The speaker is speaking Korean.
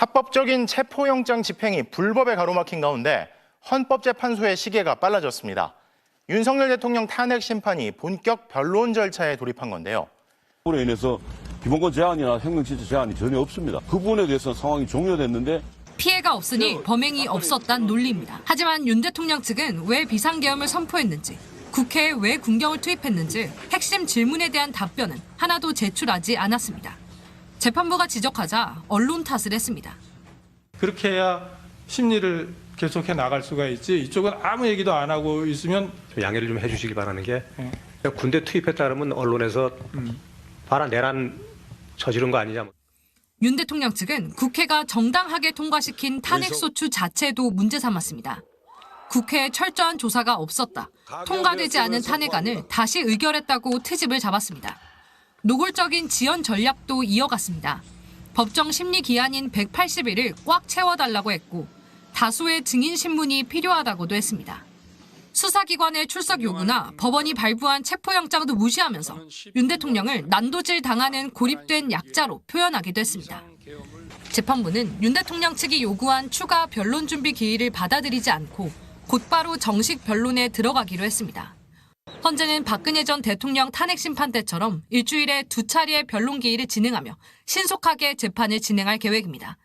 합법적인 체포영장 집행이 불법에 가로막힌 가운데 헌법재판소의 시계가 빨라졌습니다. 윤석열 대통령 탄핵 심판이 본격 변론 절차에 돌입한 건데요. 부분에 인해서 기본권 제한이나 행정질서 제한이 전혀 없습니다. 그 부분에 대해서 상황이 종료됐는데 피해가 없으니 범행이 없었단 논리입니다. 하지만 윤 대통령 측은 왜 비상계엄을 선포했는지, 국회에 왜 군경을 투입했는지 핵심 질문에 대한 답변은 하나도 제출하지 않았습니다. 재판부가 지적하자 언론 탓을 했습니다. 그렇게 해야 심리를 계속해 나갈 수가 있지 이쪽은 아무 얘기도 안 하고 있으면 좀 양해를 좀 해주시기 바라는 게 예. 군대 투입했다 그러면 언론에서 봐라 내란 저지른 거 아니냐 뭐. 윤 대통령 측은 국회가 정당하게 통과시킨 탄핵소추 자체도 문제 삼았습니다. 국회에 철저한 조사가 없었다. 통과되지 않은 탄핵안을 다시 의결했다고 트집을 잡았습니다. 노골적인 지연 전략도 이어갔습니다. 법정 심리 기한인 180일을 꽉 채워달라고 했고 다수의 증인 신문이 필요하다고도 했습니다. 수사기관의 출석 요구나 법원이 발부한 체포영장도 무시하면서 윤 대통령을 난도질 당하는 고립된 약자로 표현하기도 했습니다. 재판부는 윤 대통령 측이 요구한 추가 변론 준비 기일을 받아들이지 않고 곧바로 정식 변론에 들어가기로 했습니다. 헌재는 박근혜 전 대통령 탄핵 심판 때처럼 일주일에 두 차례의 변론 기일을 진행하며 신속하게 재판을 진행할 계획입니다.